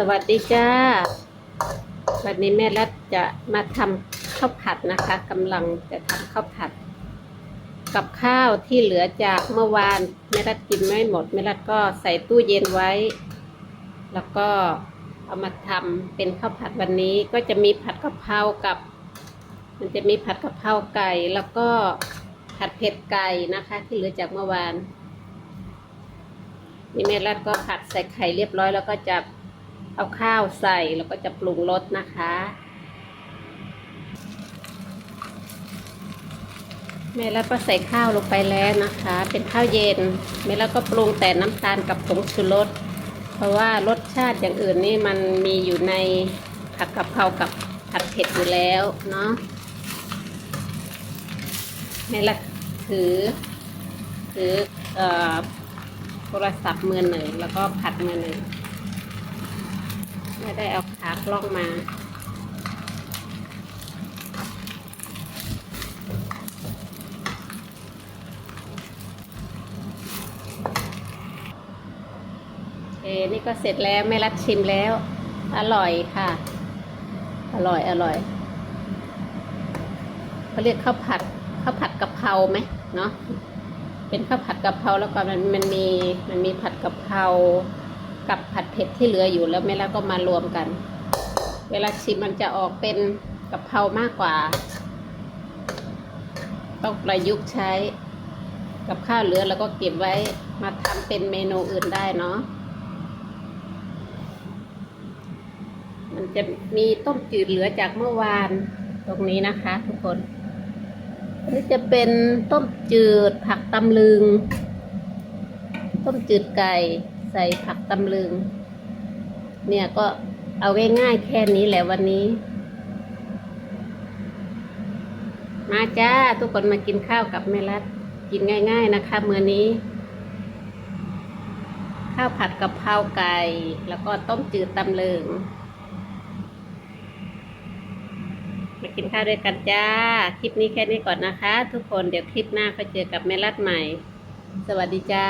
สวัสดีจ้า วันนี้แม่รัฐจะมาทำข้าวผัดนะคะกำลังจะทำข้าวผัด กับข้าวที่เหลือจากเมื่อวานแม่รัฐกินไม่หมดแม่รัฐก็ใส่ตู้เย็นไว้ แล้วก็เอามาทำเป็นข้าวผัดวันนี้ก็จะมีผัดกะเพรากับ มันจะมีผัดกะเพราไก่แล้วก็ผัดเผ็ดไก่นะคะ ที่เหลือจากเมื่อวานนี่แม่รัดก็ผัดใส่ไข่เรียบร้อยแล้วก็จะ เอาข้าวใส่แล้วก็จะปรุงรสนะคะ แม่รัดก็ใส่ข้าวลงไปแล้วนะคะ เป็นข้าวเย็นแม่รัดก็ปรุงแต่น้ำตาลกับผงชูรสเพราะว่ารสชาติอย่างอื่นนี่มันมีอยู่ในผัดกะเพรากับผัดเผ็ดอยู่แล้วเนาะแม่รัดถือถือเอ่อโทรศัพท์มือหนึ่งแล้วก็ผัดมือหนึ่ง ไม่ได้เอาขากล้องมาโอนี่ก็เสร็จแล้วแม่รัดชิมแล้ว อร่อยค่ะ อร่อยอร่อยเขาเรียกข้าวผัดข้าวผัดกะเพราไหมเนาะเป็นข้าวผัดกะเพราแล้วก็มันมันมีมันมีผัดกะเพรา กับผัดเผ็ดที่เหลืออยู่แล้วแม่แล้วก็มารวมกัน เวลาชิมมันจะออกเป็นกะเพรามากกว่า ต้องประยุกต์ใช้ กับข้าวเหลือแล้วก็เก็บไว้มาทำเป็นเมนูอื่นได้เนาะมันจะมีต้มจืดเหลือจากเมื่อวานตรงนี้นะคะ ทุกคนนนี้จะเป็นต้มจืดผักตำลึง ต้มจืดไก่ ใส่ผักตำลึง เนี่ยก็เอาง่ายๆแค่นี้แหละวันนี้ มาจ้า ทุกคนมากินข้าวกับแม่รัดกินง่าย ๆนะคะมื้อนี้ ข้าวผัดกะเพราไก่ แล้วก็ต้มจืดตำลึงมากินข้าวด้วยกันจ้า คลิปนี้แค่นี้ก่อนนะคะ ทุกคนเดี๋ยวคลิปหน้าก็เจอกับแม่รัดใหม่ สวัสดีจ้า